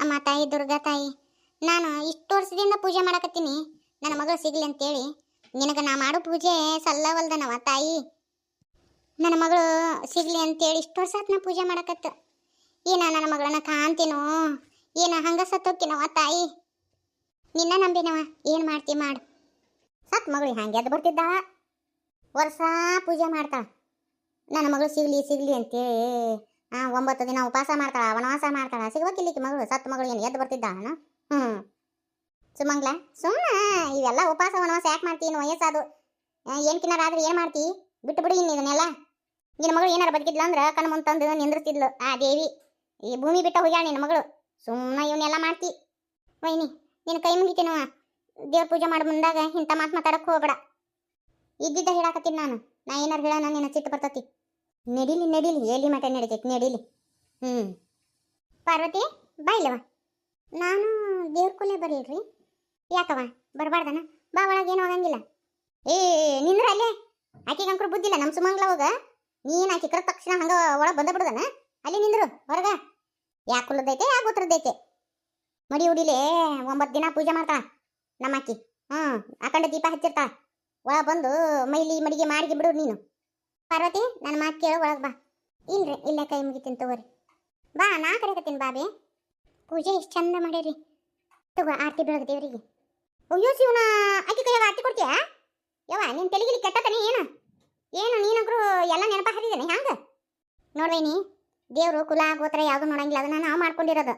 ಅಮ್ಮ ತಾಯಿ, ದುರ್ಗಾ ತಾಯಿ, ನಾನು ಇಷ್ಟು ವರ್ಷದಿಂದ ಪೂಜೆ ಮಾಡಕತ್ತೀನಿ. ನನ್ನ ಮಗಳು ಸಿಗ್ಲಿ ಅಂತೇಳಿ. ನಿನಗೆ ನಾ ಮಾಡೋ ಪೂಜೆ ಸಲ್ಲವಲ್ದನವ ತಾಯಿ. ನನ್ನ ಮಗಳು ಸಿಗ್ಲಿ ಅಂತೇಳಿ ಇಷ್ಟು ವರ್ಷ ನಾ ಪೂಜೆ ಮಾಡಕತ್ತ. ಏನ ನನ್ನ ಮಗಳನ್ನ ಕಾಣ್ತೀನೋ? ಏನ ಹಂಗ ಸತ್ತೋಕ್ಕಿನವ ತಾಯಿ? ನಿನ್ನ ನಂಬಿನವ? ಏನು ಮಾಡ್ತಿ ಮಾಡು. ಸತ್ ಮಗಳು ಹಂಗೆ ಎದ್ದು ಬರ್ತಿದ್ದ ವರ್ಷ ಪೂಜೆ ಮಾಡ್ತಾಳ. ನನ್ನ ಮಗಳು ಸಿಗ್ಲಿ ಸಿಗ್ಲಿ ಅಂತೇಳಿ ಒಂಬತ್ತು ದಿನ ಉಪವಾಸ ಮಾಡ್ತಾಳ, ವನವಾಸ ಮಾಡ್ತಾಳ. ಸಿಗ್ಬೇಕಿಲ್ಲಿಕ್ಕೆ ಮಗಳು ಸತ್ ಮಗಳು ಏನು ಎದ್ದು ಬರ್ತಿದ್ದಾಳನ ಹ್ಞೂ ಸುಮಂಗ್ಲ ಸುಮ್ಮನೆ ಇವೆಲ್ಲ ಉಪವಾಸ, ವನವಾಸ ಯಾಕೆ ಮಾಡ್ತೀನಿ ವಯಸ್ಸಾದು? ಏನು ಕಿನ್ನಾರ ಆದ್ರೆ ಏನು ಮಾಡ್ತಿ? ಬಿಟ್ಟು ಬಿಡಿ ಇನ್ನು ಇದನ್ನೆಲ್ಲ. ನಿನ್ನ ಮಗಳು ಏನಾರ ಬದುಕಿದ್ಲು ಅಂದ್ರೆ ಕಣ್ಣು ಮುಂದೆ ತಂದು ನಿಂದ್ರಿಸ್ತಿದ್ಲು ಆ ದೇವಿ. ಈ ಭೂಮಿ ಬಿಟ್ಟ ಹೋಗ್ಯಾಳ ನಿನ್ನ ಮಗಳು. ಸುಮ್ಮನೆ ಇವನ್ನೆಲ್ಲ ಮಾಡ್ತಿ. ವೈನಿ, ನಿನ್ನ ಕೈ ಮುಗಿತೀನವ ದೇವ್ರ ಪೂಜೆ ಮಾಡಿ ಮುಂದಾಗ ಇಂಥ ಮಾತು ಮಾತಾಡಕ್ಕೆ ಹೋಗ್ಬೇಡ. ಇದ್ದಿದ್ದ ಹೇಳಾಕತ್ತೀನಿ ನಾನು. ನಾ ಏನಾರು ಹೇಳ ನಿನ್ನ ಚಿತ್ತ ಬರ್ತತಿ. ನಡಿಲಿ ನಡಿಲಿ. ಎಲ್ಲಿ ಮಠ ನಡಿತೈತಿ? ನಡಿಲಿ. ಹ್ಞೂ ಪಾರ್ವತಿ ಬಾಯ್ಲವ ನಾನು ದೇವ್ರ ಕೊಲೆ ಬರೀಲ್ರಿ. ಯಾಕವ ಬರಬಾರ್ದನ? ಬಾ, ಒಳಗೆ ಏನೂ ಆಗಂಗಿಲ್ಲ. ಏ, ನಿಂದ್ರ ಅಲ್ಲೇ? ಆಕೆಗೆ ಅಂಕರು ಬುದ್ಧಿಲ್ಲ ನಮ್ಮ ಸುಮಂಗ್ಲ ಹೋಗ. ನೀನು ಆಕೆ ಕರೆದ ತಕ್ಷಣ ಹಂಗ ಒಳಗೆ ಬಂದ ಬಿಡ್ದನ? ಅಲ್ಲಿ ನಿಂದ್ರು, ಹೊರಗ? ಯಾಕೆ ಕುಲದೈತೆ ಯಾಕೆ ಗೊತ್ತಿರದೈತೆ ಮಡಿ ಉಡಿಲೆ ಒಂಬತ್ತು ದಿನ ಪೂಜೆ ಮಾಡ್ತಾಳ ನಮ್ಮ ಅಕ್ಕಿ ಹ್ಞೂ ಅಖಂಡ ದೀಪ ಹಚ್ಚಿರ್ತಾಳ. ಒಳ ಬಂದು ಮೈಲಿ ಮಡಿಗೆ ಮಾಡಿಗೆ ಬಿಡು ನೀನು. ಪಾರ್ವತಿ, ನನ್ನ ಮಾತು ಕೇಳು, ಒಳಗೆ ಬಾ. ಇಲ್ರಿ, ಇಲ್ಲೇ ಕೈ ಮುಗಿತೀನಿ ತಗೋರಿ. ಬಾ, ನಾ ಕರೆಕತ್ತೀನಿ ಬಾಬಿ ಪೂಜೆ ಎಷ್ಟು ಚಂದ ಮಾಡೀರಿ ತಗೋ ಆರತಿ ಬೆಳಗ್ಗೆ ದೇವರಿಗೆ. ಅಯ್ಯೋ, ಶಿವನ ಆಕಿ ಕೈಯಾಗ ಆರತಿ ಕೊಡ್ತೀಯಾ? ಯವ್ವ ನಿನ್ನ ತೆಲಿಗಿಲಿ ಕೆಟ್ಟತನೇ ಏನು? ಏನು ನೀನಂಕರು ಎಲ್ಲ ನೆನಪ ಹರಿದೇನೆ ಹ್ಯಾಂಗ? ನೋಡ್ವೇನಿ ದೇವರು ಕುಲ, ಗೋತ್ರ ಯಾವುದು ನೋಡಂಗಿಲ್ಲ, ಅದನ್ನ ನಾವು ಮಾಡ್ಕೊಂಡಿರೋದು.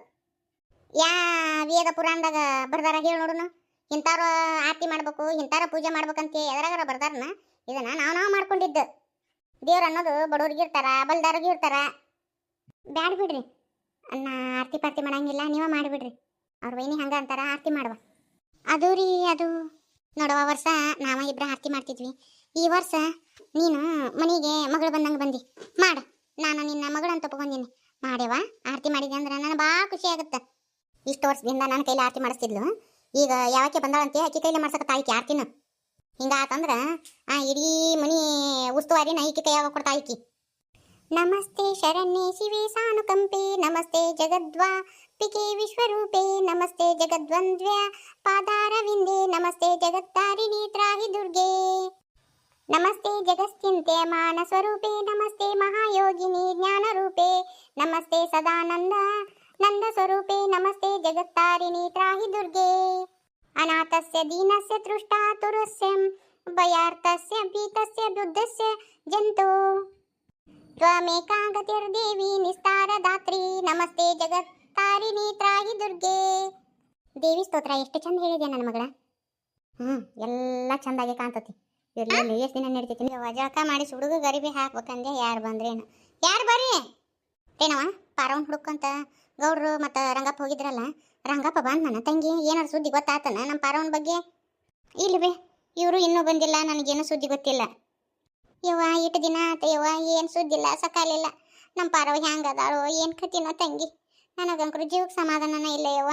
ಯಾ ವೇದ ಪುರಾಣದಾಗ ಬರ್ದಾರ ಹೇಳಿ ನೋಡೋಣ ಇಂಥವ್ರ ಆರತಿ ಮಾಡ್ಬೇಕು ಇಂಥವ್ರ ಪೂಜೆ ಮಾಡ್ಬೇಕಂತ, ಎದರಾಗಾರ ಬರ್ದಾರನ? ಇದನ್ನ ನಾವು ನಾವು ಮಾಡ್ಕೊಂಡಿದ್ದು. ದೇವ್ರು ಅನ್ನೋದು ಬಡವ್ರಿಗೆ ಇರ್ತಾರ, ಬಲ್ದಾರಿಗೆ ಇರ್ತಾರ. ಬ್ಯಾಡ ಬಿಡ್ರಿ. ಅನ್ನ ಆರತಿ ಪಾರ್ತಿ ಮಾಡಂಗಿಲ್ಲ, ನೀವ ಮಾಡಿಬಿಡ್ರಿ. ಅವ್ರ ವೈನಿ ಹಂಗ ಅಂತಾರ, ಆರತಿ ಮಾಡುವ. ಅದು ರೀ, ಅದು. ನೋಡುವ ವರ್ಷ ನಾವ ಇಬ್ರ ಆರತಿ ಮಾಡ್ತಿದ್ವಿ. ಈ ವರ್ಷ ನೀನು ಮನೆಗೆ ಮಗಳು ಬಂದಂಗೆ ಬಂದಿ. ಮಾಡ. ನಾನು ನಿನ್ನ ಮಗಳಂತ ತಗೊಂಡಿನಿ ಮಾಡ್ಯವ ಆರತಿ ಮಾಡಿದೆ ಅಂದ್ರೆ ನನಗೆ ಭಾಳ ಖುಷಿ ಆಗುತ್ತೆ. ಇಷ್ಟು ವರ್ಷದಿಂದ ನನ್ನ ಕೈಲಿ ಆರತಿ ಮಾಡಿಸ್ತಿದ್ಲು. ಈಗ ಯಾವಕ್ಕೆ ಬಂದಾಳಂತೆ ಆಕಿ ಕೈಲಿ ಮಾಡ್ಸಕತ್ತ ಆಯ್ಕೆ ಆರ್ತಿನ ಹಿಂಗಾತಂದ್ರ ಆ ಇಡೀ ಮನಿ ಉಸ್ತುವಾರಿನ ಈಕಿ ಕೈಯಾಗ ಕೊಡ್ತಾ ಈಕಿ. ನಮಸ್ತೆ ಶರಣ್ಯೆ ಶಿವೆ ಸಾನುಕಂಪೆ, ನಮಸ್ತೆ ಜಗದ್ವಾ, ಪಿಕೆ ವಿಶ್ವರೂಪೆ, ನಮಸ್ತೆ ಜಗದ್ವಂದ್ವ್ಯ, ಪಾದಾರವಿಂದೆ, ನಮಸ್ತೆ ಜಗತ್ತಾರಿಣಿ ತ್ರಾಹಿ ದುರ್ಗೆ ನಮಸ್ತೆ ಜಗಸ್ಥಿಂತೆ ಮಾನ ಸ್ವರೂಪೆ, ನಮಸ್ತೆ ಮಹಾಯೋಗಿನಿ ಜ್ಞಾನರೂಪೆ, ನಮಸ್ತೆ ಸದಾನಂದ, ನಂದ ಸ್ವರೂಪೆ, ನಮಸ್ತೆ ಜಗತ್ತಾರಿಣಿ ತ್ರಾಹಿ ದುರ್ಗೆ ಅನಾಥಸ್ಯ ದೀನಸ್ಯ ತೃಷ್ಟಾತುರಸ್ಯ ಭಯಾರ್ಥಸ್ಯ ಭೀತಸ್ಯ ಬುದ್ಧಸ್ಯ ಜಂತು ತ್ವಮೇಕಾ ಗತಿರ್ದೇವಿ ನಿಸ್ತಾರದಾತ್ರಿ ನಮಸ್ತೆ ಜಗತ್ತಾರಿಣಿ ತ್ರಾಹಿ ದುರ್ಗೆ ದೇವಿ ಸ್ತೋತ್ರ ಎಷ್ಟು ಚಂದ ಹೇಳಿದೆ ನನ್ನ ಮಗಳ? ಹ್ಞೂ ಎಲ್ಲ ಚಂದಾಗಿ ಕಾಣ್ತತಿ. ಇರ್ಲಿ ಎಷ್ಟು ದಿನ ನಡೀತೈತಿ? ನೀವು ಜಳಕ ಮಾಡಿ ಹುಡುಗ ಗರಿಬಿ ಹಾಕ್ಬೇಕಂದ್ರೆ ಯಾರು ಬಂದ್ರೇನು ಯಾರು ಬರ್ರಿ? ಏನವ ಪಾರವನ್ ಹುಡುಕಂತ ಗೌಡ್ರು ಮತ್ತು ರಂಗಪ್ಪ ಹೋಗಿದ್ರಲ್ಲ ರಂಗಪ್ಪ ಬಂದ ನನ್ನ ತಂಗಿ ಏನಾರು ಸುದ್ದಿ ಗೊತ್ತಾತನ ನಮ್ಮ ಪಾರವನ ಬಗ್ಗೆ? ಇಲ್ವೇ ಇವರು ಇನ್ನೂ ಬಂದಿಲ್ಲ, ನನಗೇನು ಸುದ್ದಿ ಗೊತ್ತಿಲ್ಲ. ಯವ್ವ ಇಟ್ಟು ದಿನ ಆತ ಯವ್ವ, ಏನು ಸುದ್ದಿ ಸುದ್ದಿಲ್ಲ, ಸಕಾಲಿಲ್ಲ. ನಮ್ಮ ಪಾರವ ಹೆಂಗದಾಳೋ ಏನು ಕತಿನೋ ತಂಗಿ. ನನಗಂಕರು ಜೀವಕ್ಕೆ ಸಮಾಧಾನನ ಇಲ್ಲ ಯವ್ವ.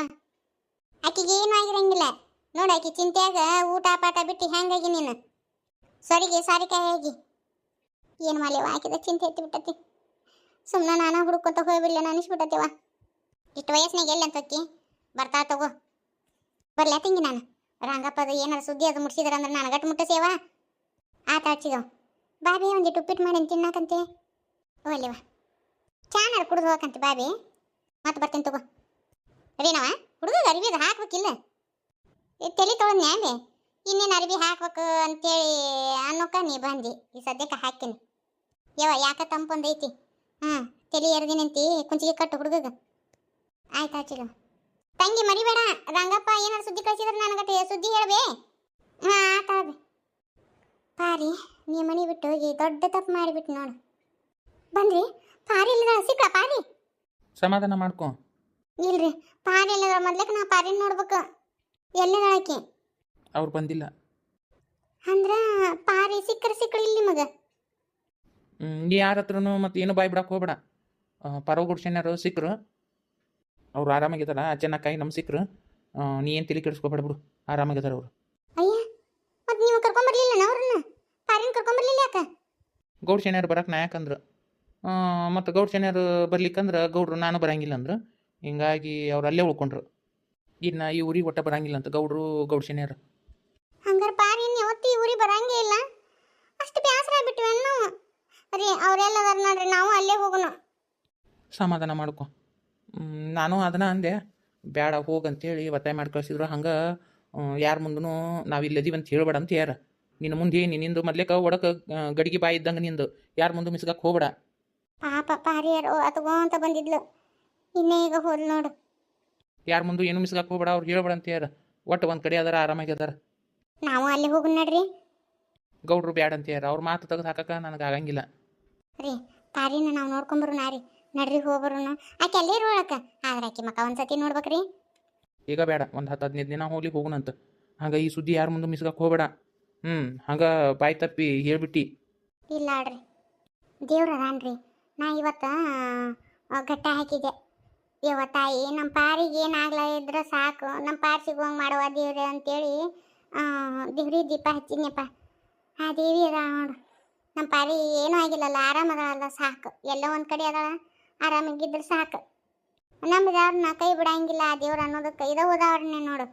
ಆಕಿಗೆ ಏನು ಆಗಿರಂಗಿಲ್ಲ. ನೋಡಿ ಆಕಿ ಚಿಂತೆಯಾಗ ಊಟ ಪಾಠ ಬಿಟ್ಟು ಹೆಂಗಾಗಿ ನೀನು? ಸರಿಗೆ ಸಾರಿಕಾಯಾಗಿ ಏನು ಮಾಡ್ಲೇವ ಆಕಿದ ಚಿಂತೆ ಎತ್ತಿ ಬಿಟ್ಟತಿ. ಸುಮ್ಮನೆ ನಾನು ಹುಡುಕೊಂತ ಹೋಗ್ಬಿಡ್ಲ ಅನಿಸ್ಬಿಟ್ಟತಿವ ಇಷ್ಟು ವಯಸ್ಸಿನಾಗ ಎಲ್ಲಿ ಅಂತಕ್ಕಿ? ಬರ್ತಾ ತಗೋ. ಬರ್ಲಾ ತಂಗಿ ನಾನು. ಅದು ಏನಾರ ಸುದ್ದಿ ಅದು ಮುಟ್ಸಿದ್ರ ಅಂದ್ರೆ ನಾನು ಗಟ್ಟು ಸೇವಾ ಆತ ಹಚ್ಚಿದವು ಬಾಬಿ ಒಂದಿಟ್ಟು ಉಪ್ಪಿಟ್ಟು ಮಾಡಿ ತಿನ್ನಾಕಂತೆ. ಓಲಿವ ಚಾನಾರ ಕುಡಿದು ಹೋಗಂತೆ ಬಾಬಿ ಮತ್ತೆ ಬರ್ತೀನಿ ತಗೋ. ಅದೇನವ ಹುಡುಗ ಅರಿವಿದ ಹಾಕ್ಬೇಕಿಲ್ಲ. ತಲೆ ತೊಗೊಂಡ್ ನ್ಯಾಲೆ ಇನ್ನೇನು ಅರಿವಿ ಹಾಕ್ಬೇಕು ಅಂತೇಳಿ ಅನ್ನೋಕ ನೀ ಬಂದಿ. ಈ ಸದ್ಯಕ್ಕೆ ಹಾಕಿನಿ ಯವ ಯಾಕ ತಂಪೊಂದೈತಿ ಹಾಂ ತಲೆ ಅಂತಿ ಕುಂಚಿಗೆ ಕಟ್ಟು ಹುಡುಗಗ. ಆಯ್ತು ಹಚ್ಚಿಲ್ಲ ತಂಗಿ ಮರಿಬೇಡ. ರಂಗಪ್ಪ ಏನಾದ್ರು ಸುದ್ದಿ ಕಳಿಸಿದ್ರೆ ನನಗತ್ತೆ ಸುದ್ದಿ ಹೇಳ್ಬೇ. ಹಾಂ ಪಾರಿ ನೀ ಮನೆ ಬಿಟ್ಟು ಹೋಗಿ ದೊಡ್ಡ ತಪ್ಪು ಮಾಡಿಬಿಟ್ಟು ನೋಡು. ಬಂದ್ರಿ? ಪಾರಿ ಇಲ್ಲದ ಸಿಕ್ಕ ಪಾರಿ? ಸಮಾಧಾನ ಮಾಡ್ಕೊ. ಇಲ್ರಿ ಪಾರಿ ಇಲ್ಲದ ಮೊದ್ಲಕ್ಕೆ ನಾ ಪಾರಿ ನೋಡ್ಬೇಕು. ಎಲ್ಲಿದಾಳಕಿ ಅವ್ರು ಬಂದಿಲ್ಲ. ಅಂದ್ರ ಪಾರಿ ಸಿಕ್ಕರ ಸಿಕ್ಕಳು ಇಲ್ಲಿ ಮಗ. ನೀ ಯಾರ ಹತ್ರನು ಮತ್ತೆ ಏನು ಬಾಯ್ ಬಿಡಕ್ಕೆ ಹೋಗ್ಬೇಡ. ಪರವ ಗುಡ್ಸೇನಾರು ಸಿಕ್ಕರು ಅವ್ರು ಆರಾಮಾಗಿದಾರ? ಅಜ್ಜನಕ್ಕಾಗಿ ನಮ್ಮ ಸಿಕ್ಕರು ನೀ ಏನು ತಿಳಿ ಕೆಡಿಸ್ಕೊಬೇಡ ಬಿಡು. ಆರಾಮಾಗಿದಾರ ಅವರು. ಅಯ್ಯ ಮತ್ತೆ ನೀವು ಕರ್ಕೊಂಬರ್ಲಿಲ್ಲ ಅವ್ರನ್ನ? ಪಾರಿನ ಕರ್ಕೊಂಬರ್ಲಿಲ್ಲ ಯಾಕ? ಗೌಡ್ ಶನಿಯಾರು ಬರಕ್ಕೆ ನಾ ಯಾಕಂದ್ರೆ? ಮತ್ತು ಗೌಡ್ ಶನಿಯಾರು ಬರ್ಲಿಕ್ಕಂದ್ರೆ ಗೌಡ್ರು ನಾನು ಬರಂಗಿಲ್ಲ ಅಂದ್ರೆ ಹಿಂಗಾಗಿ ಅವ್ರು ಅಲ್ಲೇ ಉಳ್ಕೊಂಡ್ರು. ಇನ್ನು ಈ ಊರಿಗೆ ಒಟ್ಟ ಬರಂಗಿಲ್ಲ ಅಂತ ಗೌಡ್ರು ಗೌಡ್ಶನ್ಯಾರ ಹಂಗಾರೆ ಪಾರಿ ಯಾವತ್ತಿ ಊರಿಗೆ ಬರಂಗೇ ಇಲ್ಲ. ಅಷ್ಟು ಬೇಸರ ಆಗ್ಬಿಟ್ವಿ ನಾವು ಅವರೆಲ್ಲ ಅವರೆಲ್ಲದಾರ ನೋಡ್ರಿ ನಾವು ಅಲ್ಲೇ ಹೋಗೋಣ ಸಮಾಧಾನ ಮಾಡ್ಕೊ. ನಾನು ಅದನ್ನ ಅಂದೆ ಬೇಡ ಹೋಗಂತೇಳಿ ಒತ್ತಾಯ ಮಾಡಿ ಕಳ್ಸಿದ್ರು. ಹಂಗೆ ಯಾರ ಮುಂದೂ ನಾವು ಇಲ್ಲದೀವಿ ಅಂತ ಹೇಳ್ಬೇಡ ಅಂತ ಯಾರ ನಿನ್ನ ಮುಂದೆ ನಿನ್ನಿಂದು ಮೊದ್ಲೇಕ ಒಡಕ ಗಡಿಗೆ ಬಾಯಿ ಇದ್ದಂಗೆ ನಿಂದು. ಯಾರ ಮುಂದೆ ಮಿಸ್ಗಕ್ಕೆ ಹೋಗ್ಬೇಡ. ಪಾಪ ಪಾರಿಯರು ಅತ್ಕೊಂತ ಬಂದಿದ್ಲು. ಇನ್ನೇ ಈಗ ಹೋದ್ ನೋಡು. ಯಾರ ಮುಂದೆ ಏನು ಮಿಸ್ಗಕ್ಕೆ ಹೋಗ್ಬೇಡ ಅವ್ರು ಹೇಳ್ಬೇಡ ಅಂತ ಯಾರ ಒಟ್ಟು ಒಂದು ಕಡೆ ಅದಾರ ಆರಾಮಾಗಿ ಅದಾರ. ನಾವು ಅಲ್ಲಿ ಹೋಗಿ ನಡ್ರಿ. ಗೌಡ್ರು ಬ್ಯಾಡ ಅಂತ ಯಾರ ಅವ್ರ ಮಾತು ತೆಗೆದು ಹಾಕಕ್ಕೆ ನನಗೆ ಆಗಂಗಿಲ್ಲ. ರೀ ಪಾರಿನ ನಾವು ನೋಡ್ಕೊಂಬರು ನಾರಿ ನಡ್ರಿ ಹೋಗ್ಬರೋಣ. ಆಕೆ ಅಲ್ಲೇ ಇರೋಳಕ್ಕ ಆದ್ರೆ ಆಕೆ ಮಕ್ಕ ಒಂದ್ಸತಿ ನೋಡ್ಬೇಕ್ರಿ. ಈಗ ಬೇಡ ಒಂದು ಹತ್ತು ಹದಿನೈದು ದಿನ ಹೋಗ್ಲಿ ಹೋಗೋಣಂತ ಹಂಗೆ ಈ ಸುದ್ದಿ ಯಾರ ಮುಂದೆ ಮಿಸ್ಗಕ್ಕೆ ಹೋಗ್ಬೇಡ. ಹ್ಞೂ ಹಂಗೆ ಬಾಯ್ ತಪ್ಪಿ ಹೇಳ್ಬಿಟ್ಟು. ಇಲ್ಲ ಆಡ್ರಿ. ದೇವ್ರ ಅದಾನ್ರಿ. ನಾ ಇವತ್ತ ಆ, ಘಟ್ಟ ಹಾಕಿದೆ ಇವ ತಾಯಿ ನಮ್ಮ ಪಾರಿಗೆ ಏನಾಗ್ಲ ಇದ್ರೆ ಸಾಕು. ನಮ್ಮ ಪಾರ್ ಸಿಗುವಂಗೆ ಮಾಡುವ ದೇವ್ರಿ ಅಂತೇಳಿ ದೇವ್ರಿ ದೀಪ ಹಚ್ಚಿದ್ನಪ್ಪ. ಆ ದೇವಿ ಅದ ನೋಡು. ನಮ್ಮ ಪಾರಿ ಏನೂ ಆಗಿಲ್ಲಲ್ಲ ಆರಾಮದಲ್ಲ ಸಾಕು. ಎಲ್ಲ ಒಂದು ಕಡೆ ಅದಾಳ. ಆರಾಮಾಗಿದ್ರೆ ಸಾಕು. ನಮ್ಗೆ ಅವ್ರನ್ನ ಕೈ ಬಿಡಂಗಿಲ್ಲ ಆ ದೇವ್ರ ಅನ್ನೋದಕ್ಕೆ ಇದ ಉದಾಹರಣೆ ನೋಡು.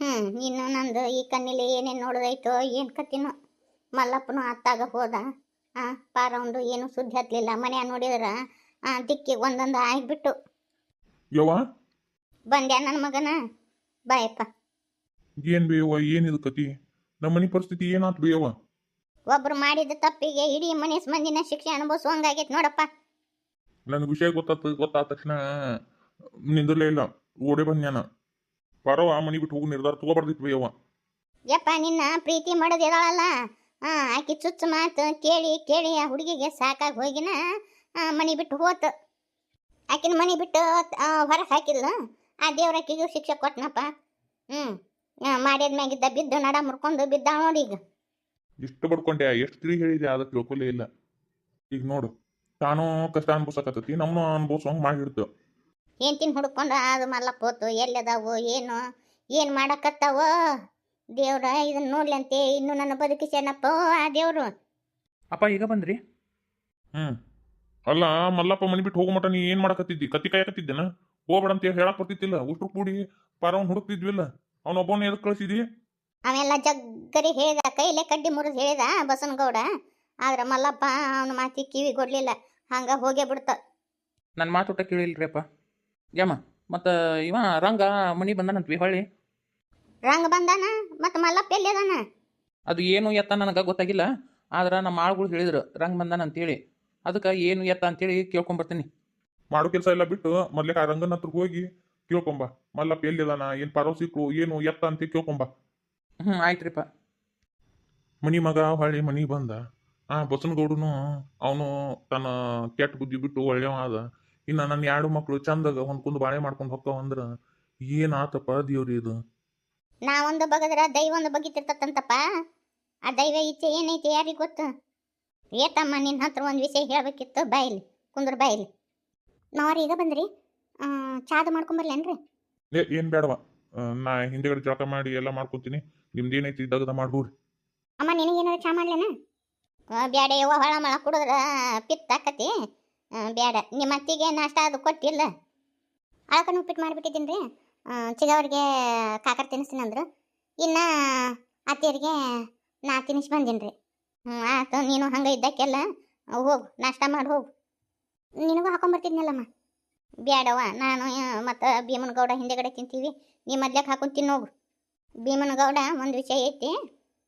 ಹ್ಞೂ ಇನ್ನು ನಂದು ಈ ಕಣ್ಣಿಲಿ ಏನೇನು ನೋಡೋದೈತೋ ಏನು ಕತ್ತಿನೋ ಮಲ್ಲಪ್ಪನು ಅತ್ತಾಗ ಹೋದ. ಆ ಪಾರವಂದು ಏನು ಸುದ್ದಿ ಹತ್ತಲಿಲ್ಲ ಮನ್ಯಾಗ ನೋಡಿದ್ರ ಆ ದಿಕ್ಕಿಗೆ ಒಂದೊಂದು ಆಗಿಬಿಟ್ಟು. ಯವ್ವ? ಬಂದ್ಯಾ ನನ್ನ ಮಗನ? ಬಾಯಪ್ಪ ಏನ್ ಬೇಯವ್ವ ಏನಿದು ಕತಿ? ನಮ್ಮ ಮನೆ ಪರಿಸ್ಥಿತಿ ಏನಾತ್ ಬೇಯವ್ವ ಒಬ್ರು ಮಾಡಿದ ತಪ್ಪಿಗೆ ಇಡೀ ಮನೆ ಮಂದಿನ ಶಿಕ್ಷೆ ಅನುಭವಿಸುವಂಗಾಗೈತೆ ನೋಡಪ್ಪ. ನನಗೆ ವಿಷಯ ಗೊತ್ತಾತು ಗೊತ್ತಾದ ತಕ್ಷಣ ನಿಂದಲೇ ಇಲ್ಲ. ಓಡೇ ಬಂದ್ಯಾನ ಆ ಮನೆ ಬಿಟ್ಟು ಹೋಗಿ ನಿರ್ಧಾರ ತಗೋಬಾರ್ದಿತ್ತು ಅವ ಯಪ್ಪ ನಿನ್ನ ಪ್ರೀತಿ ಮಾಡೋದಿದಾಳಲ್ಲ ಆ ಆಕಿ ಚುಚ್ಚು ಮಾತು ಕೇಳಿ ಕೇಳಿ ಆ ಹುಡುಗಿಗೆ ಸಾಕಾಗಿ ಹೋಗಿನ ಮನೆ ಬಿಟ್ಟು ಹೋತು. ಆಕಿನ ಮನೆ ಬಿಟ್ಟು ಹೊರಗೆ ಹಾಕಿಲ್ಲ ಆ ದೇವ್ರ ಆಕಿಗೂ ಶಿಕ್ಷೆ ಕೊಟ್ಟನಪ್ಪ ಹ್ಞೂ ಮಾಡಿದ ಮ್ಯಾಗಿದ್ದ ಬಿದ್ದು ನಡ ಮುರ್ಕೊಂಡು ಬಿದ್ದ ನೋಡಿ ಈಗ. ಇಷ್ಟು ಬಡ್ಕೊಂಡೆ ಎಷ್ಟು ತಿರುಗಿ ಹೇಳಿದೆ ಅದಕ್ಕೆ ತಿಳ್ಕೊಲೇ ಇಲ್ಲ. ಈಗ ನೋಡು. ತಾನು ಕಷ್ಟ ಅನ್ಭವಿಸಕತ್ತೈತಿ ನಮ್ಮನ್ನು ಅನ್ಭವಿಸೋಂಗ್ ಮಾಡಿಡ್ತು ತಿನ್ ಹುಡ್ಕೊಂಡು ಅದು ಮಲ್ಲಪ್ಪ ಹೋತು ಎಲ್ಲದಾವು ಏನು ಏನು ಮಾಡಕತ್ತಾವೋ? ದೇವ್ರ ಇದನ್ನ ನೋಡ್ಲಂತೆ ಇನ್ನು ನನ್ನ ಬದುಕಿಸ್ಯಾನಪ್ಪ ಆ ದೇವ್ರು? ಅಪ್ಪ ಈಗ ಬಂದ್ರಿ? ಹ್ಮ್. ಅಲ್ಲ ಮಲ್ಲಪ್ಪ ಮನೆ ಬಿಟ್ಟು ಹೋಗೋ ಮಟ ನೀ ಏನ್ ಮಾಡಕತ್ತಿದ್ದಿ? ಕತ್ತಿ ಕಾಯಕತ್ತಿದ್ದೇನ? ಹೋಗ್ಬೇಡ ಅಂತ ಹೇಳಕ್ ಬರ್ತಿತ್ತಿಲ್ಲ ಉಷ್ಟ್ರು ಕೂಡಿ ಪಾರವನ್ ಹುಡುಕ್ತಿದ್ವಿಲ್ಲ. ಅವನೊಬ್ಬನ ಎದಕ್ ಕಳ್ಸಿದ್ವಿ ಅವೆಲ್ಲ ಜಗ್ಗರಿ ಹೇಳಿದ ಕೈಲೇ ಕಡ್ಡಿ ಮುರಿದು ಹೇಳಿದ ಬಸನಗೌಡ ಆದ್ರೆ ಮಲ್ಲಪ್ಪ ಅವನ ಮಾತಿ ಕಿವಿ ಕೊಡ್ಲಿಲ್ಲ ಹಂಗ ಹೋಗೇ ಬಿಡ್ತ. ನನ್ನ ಮಾತುಟ ಕೇಳಿಲ್ರಿಪ್ಪ ಯಮ್ಮ ಮತ್ತ ಇವ ರಂಗ ಮನಿ ಬಂದಾನಂತ್ವಿ ಹೊಳ್ಳಿ. ರಂಗ ಬಂದಾನ ಮತ್ತ ಮಲ್ಲಪ್ಪ ಎಲ್ಲಿ ಅದಾನ? ಅದು ಏನು ಎತ್ತ ನನಗೆ ಗೊತ್ತಾಗಿಲ್ಲ ಆದ್ರೆ ನಮ್ಮ ಆಳುಗಳು ಹೇಳಿದ್ರು ರಂಗ ಬಂದಾನ ಅಂತೇಳಿ ಅದಕ್ಕೆ ಏನು ಎತ್ತ ಅಂತೇಳಿ ಕೇಳ್ಕೊಂಬರ್ತೀನಿ. ಮಾಡೋ ಕೆಲಸ ಎಲ್ಲ ಬಿಟ್ಟು ಮೊದ್ಲಿಗೆ ಆ ರಂಗನ ಹತ್ರ ಹೋಗಿ ಕೇಳ್ಕೊಂಬ. ಮಲ್ಲಪ್ಪ ಎಲ್ಲಿದಾನ ಏನ್ ಪರೋ ಸಿಕ್ರು ಏನು ಎತ್ತ ಅಂತ ಕೇಳ್ಕೊಂಬ. ಹ್ಮ್ ಆಯ್ತ್ರಿಪ್ಪ. ಮನಿ ಮಗ ಹೊಳ್ಳಿ ಮನಿ ಬಂದ. ಆ ಬಸನಗೌಡನು ಅವನು ತನ್ನ ಕೆಟ್ಟ ಬುದ್ಧಿ ಬಿಟ್ಟು ಒಳ್ಳೆಯವ ಆದ. ಇನ್ನು ನನ್ನ ಎರಡು ಮಕ್ಳು ಚಂದಾಗ ಹೊಂದ್ಕೊಂಡು ಬಾಳೆ ಮಾಡ್ಕೊಂಡು ಹೊಕ್ಕವ ಅಂದ್ರ ಏನ್ ಆತಪ್ಪ ದೇವ್ರಿ ಇದು? ನಾವೊಂದು ಬಗದ್ರ ದೈವ ಒಂದು ಬಗಿತಿರ್ತತ್ತಂತಪ್ಪ ಆ ದೈವ ಇಚ್ಛೆ ಏನೈತೆ ಯಾರಿಗೆ ಗೊತ್ತು? ಏತಮ್ಮ ನಿನ್ನ ಹತ್ರ ಒಂದು ವಿಷಯ ಹೇಳ್ಬೇಕಿತ್ತು. ಬಾಯಿಲಿ ಕುಂದ್ರ ಬಾಯಿಲಿ ನಾವ್ರಿ ಈಗ ಬಂದ್ರಿ. ಚಾದ ಮಾಡ್ಕೊಂಬರ್ಲೇನ್ರಿ ಏ ಏನ್ ಬೇಡವ. ನಾ ಹಿಂದೆಗಡೆ ಜಳಕ ಮಾಡಿ ಎಲ್ಲ ಮಾಡ್ಕೊಂತೀನಿ. ನಿಮ್ದೇನೈತಿ ದಗದ ಮಾಡ್ಬೋರಿ. ಅಮ್ಮ ನಿನಗೇನಾದ್ರು ಚಾ ಮಾಡ್ಲೇನ? ಬ್ಯಾಡ ಯವ್ವ ಹೊಳ ಮಳ ಕುಡಿದ್ರೆ ಪಿತ್ತ ಆಕತಿ. ಆ, ಬ್ಯಾಡ ನಿಮ್ಮ ಅತ್ತಿಗೆ ನಾಷ್ಟ ಅದು ಕೊಟ್ಟಿಲ್ಲ. ಅಳಕನ ಉಪ್ಪಿಟ್ಟು ಮಾಡಿಬಿಟ್ಟಿದ್ದೀನಿ ರೀ ಚಿಗವ್ರಿಗೆ ಕಾಕರ್ ತಿನ್ನಿಸ್ತೀನಿ ಅಂದ್ರು. ಇನ್ನು ಅತ್ತಿಯರಿಗೆ ನಾ ತಿನ್ನಿಸಿ ಬಂದೀನಿ ರೀ ಹ್ಞೂ ಆಯ್ತು ನೀನು ಹಂಗೆ ಇದ್ದಕ್ಕೆಲ್ಲ ಹೋಗು ನಾಷ್ಟ ಮಾಡಿ ಹೋಗು. ನಿನಗೂ ಹಾಕೊಂಬರ್ತಿದ್ನಲ್ಲಮ್ಮ ಬ್ಯಾಡವ್ವ ನಾನು ಮತ್ತು ಭೀಮನಗೌಡ ಹಿಂದೆಗಡೆ ತಿಂತೀವಿ. ನೀ ಮೊದ್ಲಕ್ಕೆ ಹಾಕೊಂಡು ತಿನ್ನೋಗು. ಭೀಮನ ಗೌಡ ಒಂದು ವಿಷಯ ಐತಿ.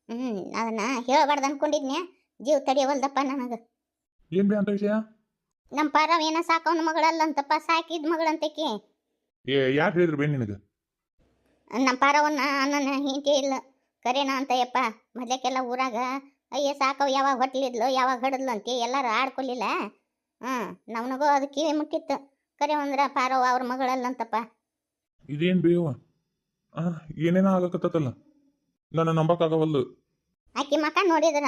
ಹ್ಞೂ ಅದನ್ನು ಹೇಳಬಾರ್ದು ಅನ್ಕೊಂಡಿದ್ನ್ಯಾ? ಜೀವ ತಡಿಯವಲ್ದಪ್ಪ ನನಗೆ. ಏನ್ ಬೇ ಅಂತ ವಿಷಯ? ನಮ್ಮ ಪಾರವ್ ಏನ ಸಾಕವನ ಮಗಳಲ್ಲಂತಪ್ಪ ಸಾಕಿದ ಮಗಳಂತಕಿ. ಏ ಯಾರು ಹೇಳಿದ್ರು ಬೇ ನಿನಗ? ನಮ್ಮ ಪಾರವನ್ನ ನನ್ನ ಹಿಂತೆ ಇಲ್ಲ. ಕರೇನ ಅಂತಯ್ಯಪ್ಪ ಮೊದಲಕ್ಕೆಲ್ಲ ಊರಾಗ ಅಯ್ಯ ಸಾಕವ್ ಯಾವಾಗ ಹೊಟ್ಲಿದ್ಲು ಯಾವಾಗ ಹಡದ್ಲು ಅಂತ ಎಲ್ಲಾರು ಆಡ್ಕೊಲಿಲ್ಲ. ಹ್ಞೂ ನವನಿಗೂ ಅದು ಕಿವಿ ಮುಟ್ಟಿತ್ತು ಕರೆ ಅಂದ್ರ ಪಾರವ್ ಅವ್ರ ಮಗಳಲ್ಲಂತಪ್ಪ. ಇದೇನು ಬೇವ ಏನೇನೋ ಆಗಕತ್ತಲ್ಲ ನನ್ನ ನಂಬಕ್ಕಾಗವಲ್ದು. ಆಕಿ ಮಕ ನೋಡಿದ್ರ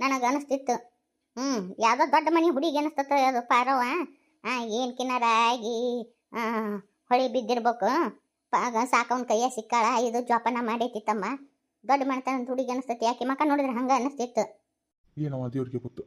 ನನಗೆ ಅನಿಸ್ತಿತ್ತು ಹ್ಞೂ ಯಾವುದೋ ದೊಡ್ಡ ಮನೆ ಹುಡುಗಿ ಅನಿಸ್ತತ್ತ ಅದು ಪಾರವ ಹಾಂ ಏನು ಕಿನ್ನರಾಗಿ ಹೊಳಿ ಬಿದ್ದಿರ್ಬೇಕು. ಪಾಗ ಸಾಕವನ್ ಕೈಯ ಸಿಕ್ಕಾಳ, ಇದು ಜೋಪಾನ ಮಾಡೈತಿತ್ತಮ್ಮ. ದೊಡ್ಡ ಮನೆತನದ ಹುಡುಗಿ ಅನಿಸ್ತತಿ ಯಾಕೆ ಮಕ ನೋಡಿದ್ರೆ ಹಂಗೆ ಅನಿಸ್ತಿತ್ತು. ಏನವ ದೇವ್ರಿಗೆ ಗೊತ್ತು.